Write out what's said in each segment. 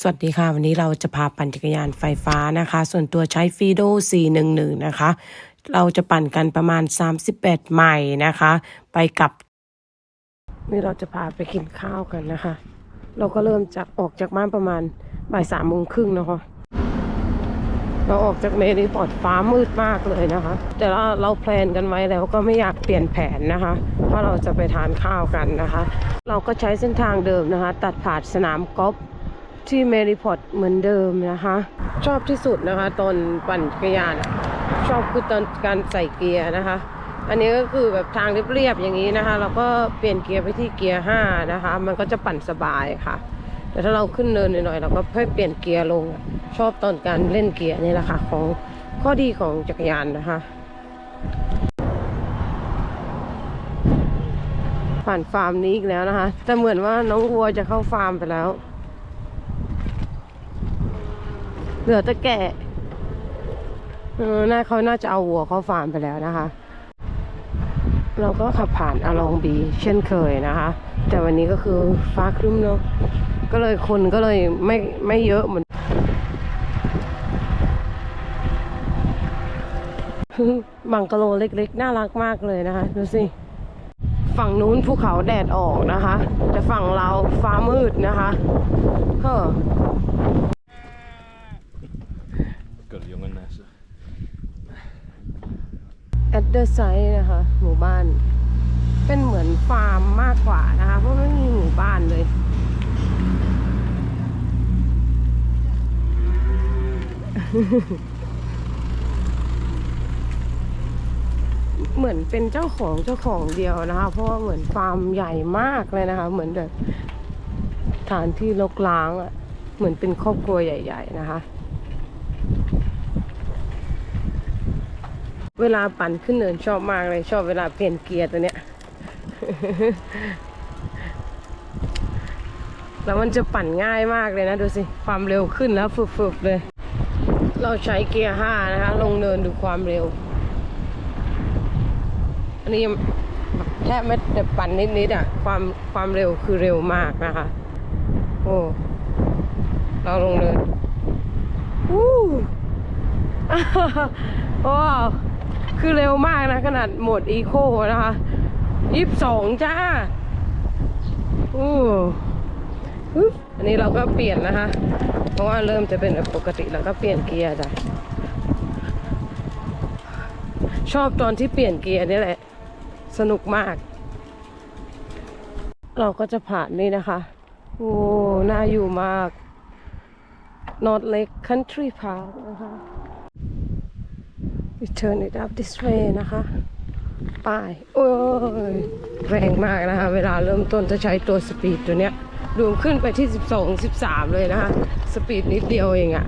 สวัสดีค่ะ วันนี้เราจะพาปั่นจักรยานไฟฟ้านะคะ ส่วนตัวใช้ฟีโด411 นะคะ เราจะปั่นกันประมาณ31ไมล์นะคะ ไปกับ นี่เราจะพาไปกินข้าวกันนะคะ เราก็เริ่มจากออกจากบ้านประมาณบ่ายสามโมงครึ่งนะคะ เราออกจากเมรีพอร์ตฟ้ามืดมากเลยนะคะ แต่เราเราแพลนกันไว้แล้วก็ไม่อยากเปลี่ยนแผนนะคะว่าเราจะไปทานข้าวกันนะคะ เราก็ใช้เส้นทางเดิมนะคะ ตัดผ่านสนามกอล์ฟ ที่เมรีพอร์ตเหมือนเดิมนะคะ ชอบที่สุดนะคะ ตอนปั่นจักรยาน ชอบคือตอนการใส่เกียร์นะคะ อันนี้ก็คือแบบทางเรียบๆอย่างนี้นะคะ เราก็เปลี่ยนเกียร์ไปที่เกียร์5นะคะ มันก็จะปั่นสบายค่ะ แต่ถ้าเราขึ้นเนินหน่อยๆเราก็ค่อยเปลี่ยนเกียร์ลง ชอบตอนการเล่นเกียร์นี่แหละค่ะของข้อดีของจักรยานนะคะผ่านฟาร์มนี้อีกแล้วนะคะ แต่เหมือนว่าน้องวัวจะเข้าฟาร์มไปแล้ว เหลือแต่แกะเออน่าเขาน่าจะเอาวัวเข้าฟาร์มไปแล้วนะคะ เราก็ขับผ่านอลองบีเช่นเคยนะคะ แต่วันนี้ก็คือฟ้าครึ้มเนาะก็เลยคนก็เลยไม่ไม่เยอะเหมือนบังกะโลเล็กๆ น่ารักมากเลยนะคะ ดูสิ ฝั่งนู้นภูเขาแดดออกนะคะ แต่ฝั่งเราฟ้ามืดนะคะ เฮ้อ at the site นะคะ หมู่บ้าน เป็นเหมือนฟาร์มมากกว่านะคะ เพราะไม่มีหมู่บ้านเลยเหมือนเป็นเจ้าของเจ้าของเดียวนะคะ เพราะว่าเหมือนฟาร์มใหญ่มากเลยนะคะ เหมือนแบบฐานที่รกร้างอะ่ะ เหมือนเป็นครอบครัวใหญ่ ๆ นะคะ เวลาปั่นขึ้นเนินชอบมากเลย ชอบเวลาเปลี่ยนเกียร์ตัวเนี้ย แล้วมันจะปั่นง่ายมากเลยนะดูสิ ความเร็วขึ้นแล้วฝึบๆเลย เราใช้เกียร์ห้านะคะ ลงเนินดูความเร็ว อันนี้แบบแค่ไม่แต่ปั่นนิดๆอะ ความความเร็วคือเร็วมากนะคะ โอ้เราลงเนินวู้ว้าว คือเร็วมากนะ ขนาดหมดอีโคนะคะยี่สิบสองจ้าอู้อันนี้เราก็เปลี่ยนนะคะ เพราะว่าเริ่มจะเป็นแบบปกติแล้วก็เปลี่ยนเกียร์จ้ะชอบตอนที่เปลี่ยนเกียร์นี่แหละ สนุกมาก เราก็จะผ่านนี่นะคะ โอ้น่าอยู่มาก North Lake Country Park นะคะ We turn it up this way นะคะไป้ายโอ้ยแรงมากนะคะ เวลาเริ่มต้นจะใช้ตัวสปีดตัวเนี้ยดูขึ้นไปที่ 12 13 เลยนะคะ สปีดนิดเดียวเองอะ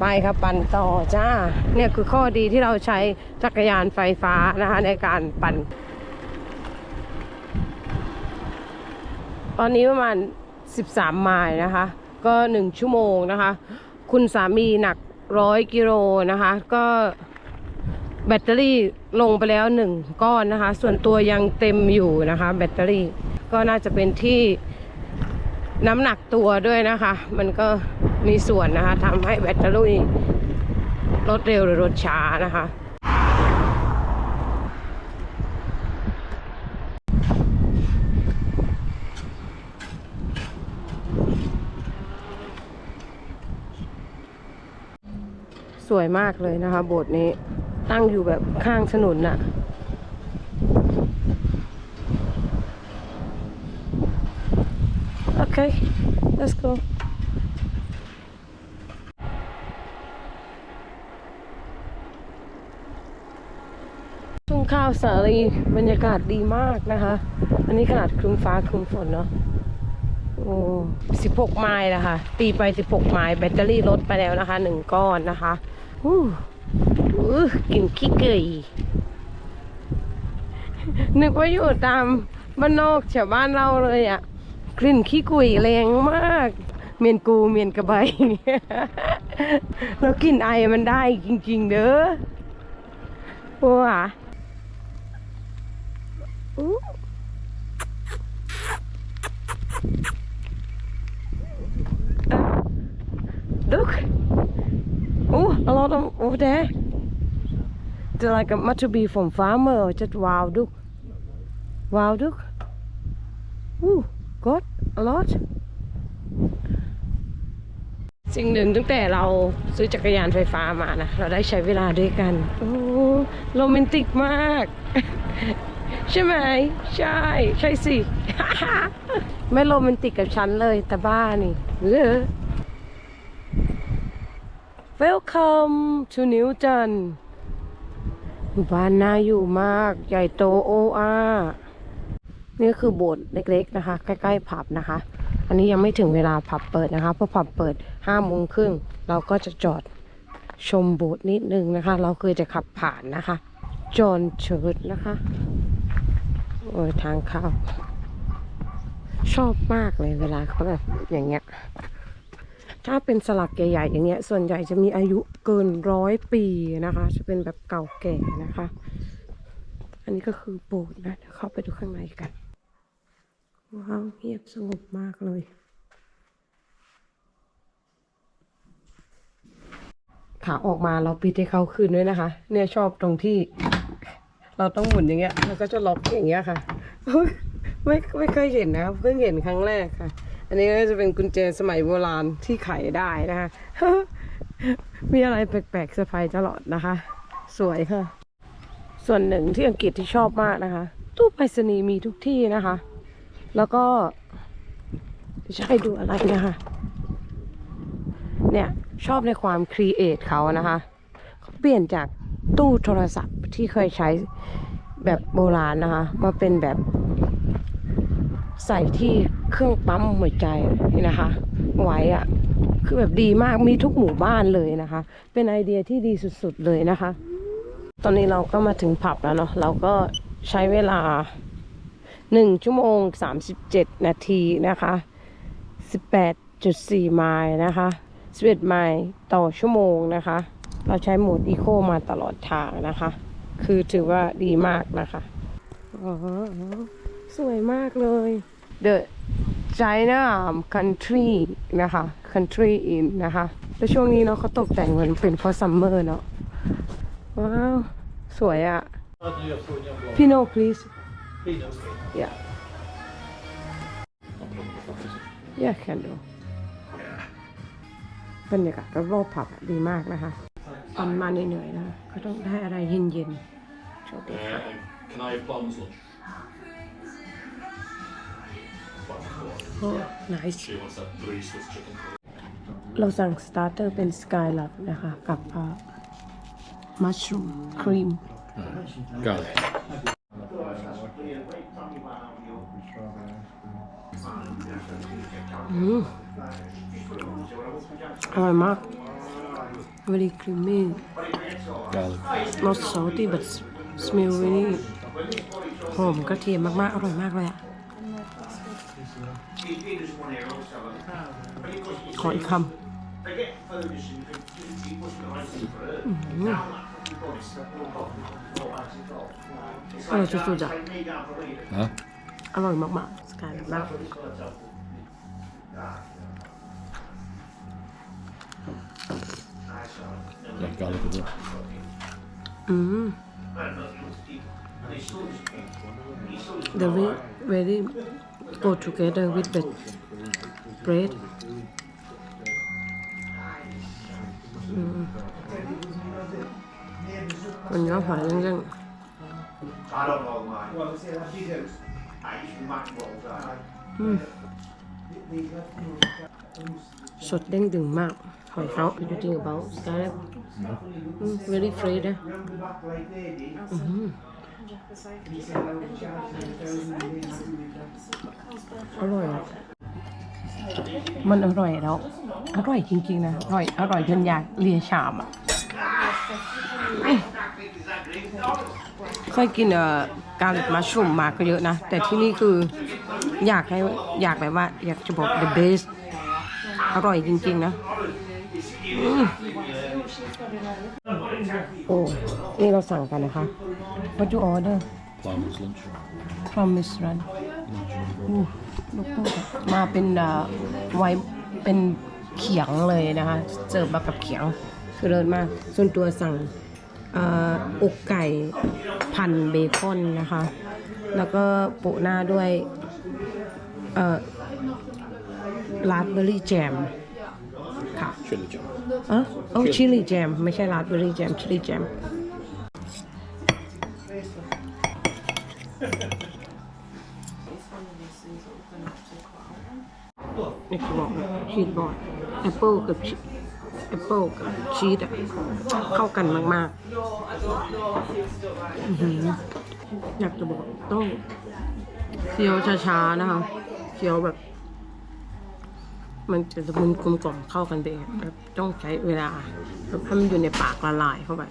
ไปครับปั่นต่อจ้า เนี่ยคือข้อดีที่เราใช้จักรยานไฟฟ้านะคะ ในการปั่น ตอนนี้ประมาณ 13 ไมล์นะคะ ก็ 1 ชั่วโมงนะคะ คุณสามีหนัก ร้อยกิโลนะคะ ก็แบตเตอรี่ลงไปแล้วหนึ่งก้อนนะคะ ส่วนตัวยังเต็มอยู่นะคะ แบตเตอรี่ก็น่าจะเป็นที่น้ำหนักตัวด้วยนะคะ มันก็มีส่วนนะคะทำให้แบตเตอรี่ลดเร็วหรือลดช้านะคะ สวยมากเลยนะคะโบสถ์นี้ตั้งอยู่แบบข้างถนนน่ะ โอเค let's go ทุ่งข้าวสาลีบรรยากาศดีมากนะคะ อันนี้ขนาดครึ้มฟ้าครึ้มฝนเนาะโอ้สิบหกไมล์นะคะ ตีไปสิบหกไมล์แบตเตอรี่ลดไปแล้วนะคะหนึ่งก้อนนะคะ อู้กลินขี้เกยนึกว่าอยู่ตามบ้านนอกแถวบ้านเราเลยอะ่ะกลิ่นขี้กุยแรงมาก เมียนกูเมียนกระใบแล้วกลิ่นไอมันได้จริง ๆ เด้อว้าอู้อ look oh a lot of over there They're like a must be from farmer just wow look wow look oh got a lot สิ่งหนึ่งตั้งแต่เราซื้อจักรยานไฟฟ้ามานะ เราได้ใช้เวลาด้วยกัน โอ้โรแมนติกมาก ใช่ไหม ใช่ ใช่สิ ไม่โรแมนติกกับฉันเลยแต่บ้านี่เออ Welcome to Newton บ้านน่าอยู่มาก ใหญ่โตโออานี่คือโบสถ์เล็กๆนะคะ ใกล้ๆผับนะคะ อันนี้ยังไม่ถึงเวลาผับเปิดนะคะ เพราะผับเปิดห้าโมงครึ่งเราก็จะจอดชมโบสถ์นิดนึงนะคะ เราเคยจะขับผ่านนะคะจอห์นเชิร์ดนะคะโอ้ยทางเข้าชอบมากเลยเวลาเขาแบบอย่างเงี้ย ถ้าเป็นสลักใหญ่ๆอย่างเงี้ย ส่วนใหญ่จะมีอายุเกินร้อยปีนะคะ จะเป็นแบบเก่าแก่นะคะ อันนี้ก็คือโบสถ์นะเดี๋ยวเข้าไปดูข้างในกัน ว้าวเงียบสงบมากเลย ขาออกมาเราปิดให้เขาคืนด้วยนะคะ เนี่ยชอบตรงที่ เราต้องหมุนอย่างเงี้ย แล้วก็จะล็อกอย่างเงี้ยค่ะ ไม่ไม่เคยเห็นนะ เพิ่งเห็นครั้งแรกค่ะ อันนี้ก็จะเป็นกุญแจสมัยโบราณที่ไขได้นะคะ มีอะไรแปลกๆเซอร์ไพรส์ตลอดนะคะ สวยค่ะ ส่วนหนึ่งที่อังกฤษที่ชอบมากนะคะ ตู้ไปรษณีย์มีทุกที่นะคะ แล้วก็จะให้ดูอะไรนะคะ เนี่ยชอบในความครีเอทเขานะคะเขาเปลี่ยนจากตู้โทรศัพท์ที่เคยใช้แบบโบราณนะคะ มาเป็นแบบใส่ที่ เครื่องปั๊มหัวใจนี่นะคะ ไว้อะคือแบบดีมากมีทุกหมู่บ้านเลยนะคะ เป็นไอเดียที่ดีสุดๆเลยนะคะ ตอนนี้เราก็มาถึงผับแล้วเนาะเราก็ใช้เวลาหนึ่งชั่วโมงสามสิบเจ็ดนาทีนะคะสิบแปดจุดสี่ไมล์นะคะสิบเอ็ดไมล์ต่อชั่วโมงนะคะ เราใช้โหมดอีโคมาตลอดทางนะคะ คือถือว่าดีมากนะคะอ๋อสวยมากเลย The China Country นะคะ Country Inn นะคะ แล้วช่วงนี้เนาะเขาตกแต่งเหมือนเป็นเพราะซัมเมอร์เนาะ ว้าว สวยอะ Pinot please Yeah. Yeah, can do. บรรยากาศรอบๆผับอะดีมากนะคะตอนมาเหนื่อยๆนะก็ต้องได้อะไรเย็นๆโชคดีค่ะ โอ้ nice She wants that three Swiss chicken. เราสั่งสตาร์เตอร์เป็นสกายลับนะคะ กับมัชรูมครีม Garlic. อืมอร่อยมาก very creamy Garlic. not salty but smell really หอมกระเทียมมากๆ อร่อยมากเลยอะ ขออีกคำอื้อหืออร่อยสุดๆอะ Huh? อร่อยมากๆสกายมาก Yeah, garlic as well. อืม the very very go together with the bread อืม มันก็หอยเรื่อง I don't know mine. Well, see, what she does. I used to much more time. ๆอืมสดเด้งดึงมากหอยเขา you think about sky อืม very fresh นะ อร่อย มันอร่อยแล้ว อร่อยจริงๆนะ อร่อย อร่อยจนอยากเลียชามอะเคยกินเอ่อการลิกมัชรูมมาก็เยอะนะ แต่ที่นี่คืออยากให้อยากแบบว่า อยากจะบอก the best อร่อยจริงๆนะ โอ้นี่เราสั่งกันนะคะ What you order Plums lunch. promise run อู้ลูกโป่งมาเป็นเอ่อไวน์เป็นเขียงเลยนะคะเสิร์ฟมากับเขียงคือเลิศมาก ส่วนตัวสั่งเอ่ออกไก่พันเบคอนนะคะ แล้วก็โปะหน้าด้วยเอ่อราสเบอร์รี่แจมค่ะ Chili jam. เออโอ้ชิลลี่แจมไม่ใช่ราสเบอร์รี่แจมชิลลี่แจมนี่คือบอกชีสบอร์ดแอปเปิลกับแอปเปิลกับชีสอะเข้ากันมากๆอื้อหืออยากจะบอกต้องเคี้ยวช้าๆนะคะเคี้ยวแบบ มันจะละมุนกลมกล่อมเข้ากันไปเองแบบต้องใช้เวลาให้มันอยู่ในปากละลายเข้าไป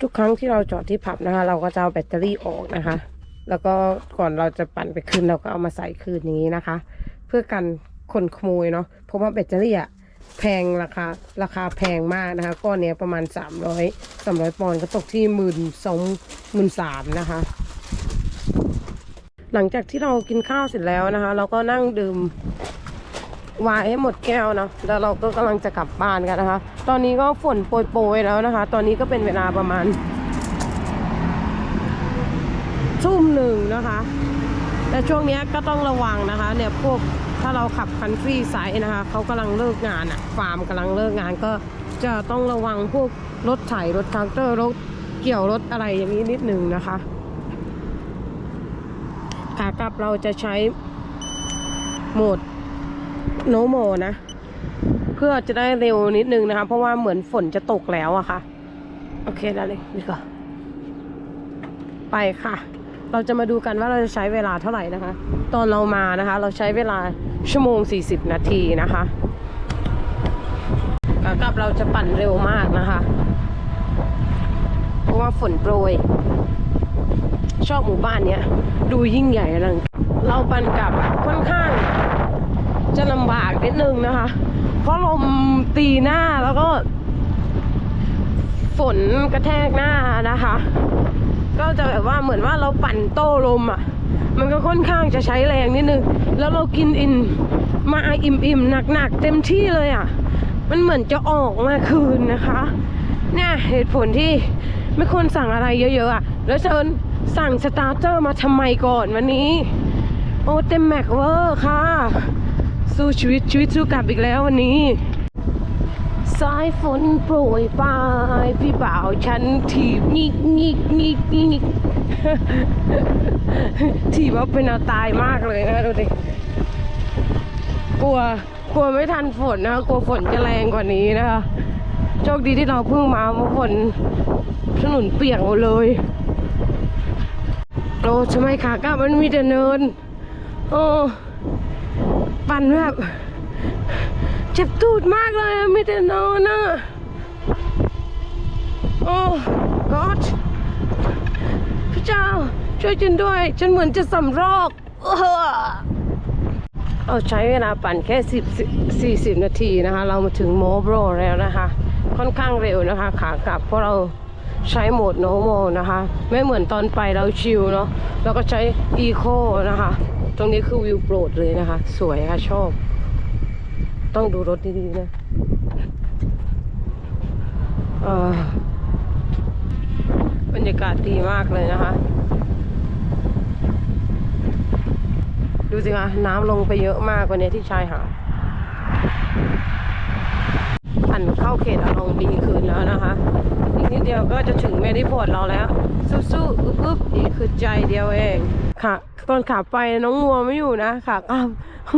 ทุกครั้งที่เราจอดที่ผับนะคะ เราก็จะเอาแบตเตอรี่ออกนะคะ แล้วก็ก่อนเราจะปั่นไปคืนเราก็เอามาใส่คืนอย่างนี้นะคะ เพื่อกันคนขโมยเนาะเพราะว่าแบตเตอรี่อะแพงราคาราคาแพงมากนะคะก้อนเนี้ยประมาณ 300 300ปอนด์ก็ตกที่หมื่นสองหมื่นสามนะคะ หลังจากที่เรากินข้าวเสร็จแล้วนะคะ เราก็นั่งดื่ม วายให้หมดแก้วนะแล้วเราก็กำลังจะกลับบ้านกันนะคะ ตอนนี้ก็ฝนโปรยๆแล้วนะคะ ตอนนี้ก็เป็นเวลาประมาณทุ่มหนึ่งนะคะ แต่ช่วงนี้ก็ต้องระวังนะคะ เนี่ยพวกถ้าเราขับคันทรีไซด์นะคะเขากำลังเลิกงานอะฟาร์มกำลังเลิกงานก็จะต้องระวังพวกรถไถรถทรากเตอร์รถเกี่ยวรถอะไรอย่างนี้นิดหนึ่งนะคะขากลับเราจะใช้โหมด โนโมนะ เพื่อจะได้เร็วนิดนึงนะคะ เพราะว่าเหมือนฝนจะตกแล้วอะค่ะ โอเคแล้วเลยดีกว่าไปค่ะ เราจะมาดูกันว่าเราจะใช้เวลาเท่าไหร่นะคะ ตอนเรามานะคะ เราใช้เวลาชั่วโมง 40 นาทีนะคะกลับเราจะปั่นเร็วมากนะคะ เพราะว่าฝนโปรย ชอบหมู่บ้านเนี้ย ดูยิ่งใหญ่อลังเราปั่นกลับค่อนข้าง จะลำบากนิดนึงนะคะ เพราะลมตีหน้าแล้วก็ ฝนกระแทกหน้านะคะ ก็จะแบบว่าเหมือนว่าเราปั่นโต้ลมอะ มันก็ค่อนข้างจะใช้แรงนิดนึง แล้วเรากินอินมาอิ่มๆหนักๆ เต็มที่เลยอะ มันเหมือนจะออกมาคืนนะคะเนี่ยเหตุผลที่ไม่ควรสั่งอะไรเยอะๆอะ แล้วเชิญสั่งสตาร์เตอร์มาทำไมก่อนวันนี้ โอ้เต็มแม็กเวอร์ค่ะ สู้ชีวิตชีวิตสู้กลับอีกแล้ววันนี้สายฝนโปรยปลายพี่บ่าวฉันถีบงิกงิกงิกงิกถีบว่าเป็นเอาตายมากเลยนะดูดิกลัวกลัวไม่ทันฝนนะกลัวฝนจะแรงกว่านี้นะคะโชคดีที่เราเพิ่งมาเพราะฝนถนนเปียกหมดเลยโอ้ทำไมขากลับมันมีแต่เนินโอ้ ปั่นแบบเจ็บตูดมากเลยอะมีแต่เนินอะโอ้กอดพระเจ้าช่วยฉันด้วย ฉันเหมือนจะสำรอกเออเอาใช้เวลาปั่นแค่ 10 40 นาทีนะคะ เรามาถึงโมโบรแล้วนะคะ ค่อนข้างเร็วนะคะขากลับเพราะเราใช้โหมดโนโมนะคะ ไม่เหมือนตอนไปเราชิลเนาะแล้วก็ใช้อีโคนะคะ ตรงนี้คือวิวโปรดเลยนะคะ สวยค่ะชอบ ต้องดูรถดีๆนะบรรยากาศดีมากเลยนะคะ ดูสิคะน้ำลงไปเยอะมากกว่านี้ที่ชายหาดอันเข้าเขตอลองบีคืนแล้วนะคะ อีกนิดเดียวก็จะถึงเมดิพอร์ตเราแล้ว สู้ๆอึ๊บๆอีกคือใจเดียวเองค่ะ ตอนขาไปน้องงัวไม่อยู่นะขากลับ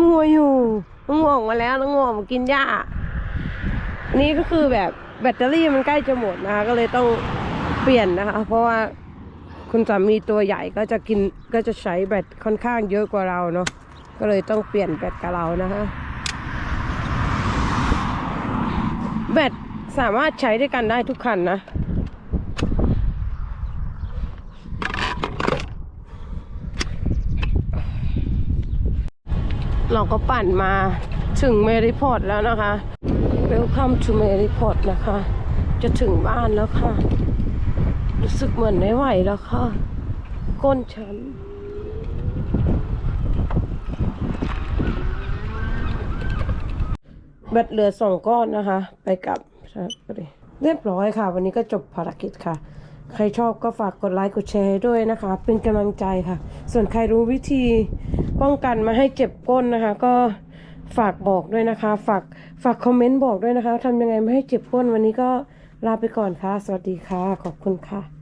งัวอยู่ น้องงัวออกมาแล้วน้องงัวออกมากินหญ้า นี่ก็คือแบบแบตเตอรี่มันใกล้จะหมดนะคะ ก็เลยต้องเปลี่ยนนะคะ เพราะว่าคุณสามีตัวใหญ่ก็จะกินก็จะใช้แบตค่อนข้างเยอะกว่าเราเนาะก็เลยต้องเปลี่ยนแบตกับเรานะคะแบตสามารถใช้ด้วยกันได้ทุกคันนะ เราก็ปั่นมาถึงเมริพอร์ตแล้วนะคะ Welcome to เมริพอร์ตนะคะ จะถึงบ้านแล้วค่ะ รู้สึกเหมือนไม่ไหวแล้วค่ะ ก้นฉันบแบตเหลือสองก้อนนะคะ ไปกลับเรียบร้อยค่ะ วันนี้ก็จบภารกิจค่ะ ใครชอบก็ฝากกดไลค์กดแชร์ด้วยนะคะ เป็นกำลังใจค่ะ ส่วนใครรู้วิธีป้องกันมาให้เจ็บก้นนะคะ ก็ฝากบอกด้วยนะคะ ฝากฝากคอมเมนต์บอกด้วยนะคะทำยังไงไม่ให้เจ็บก้นวันนี้ก็ลาไปก่อนค่ะ สวัสดีค่ะ ขอบคุณค่ะ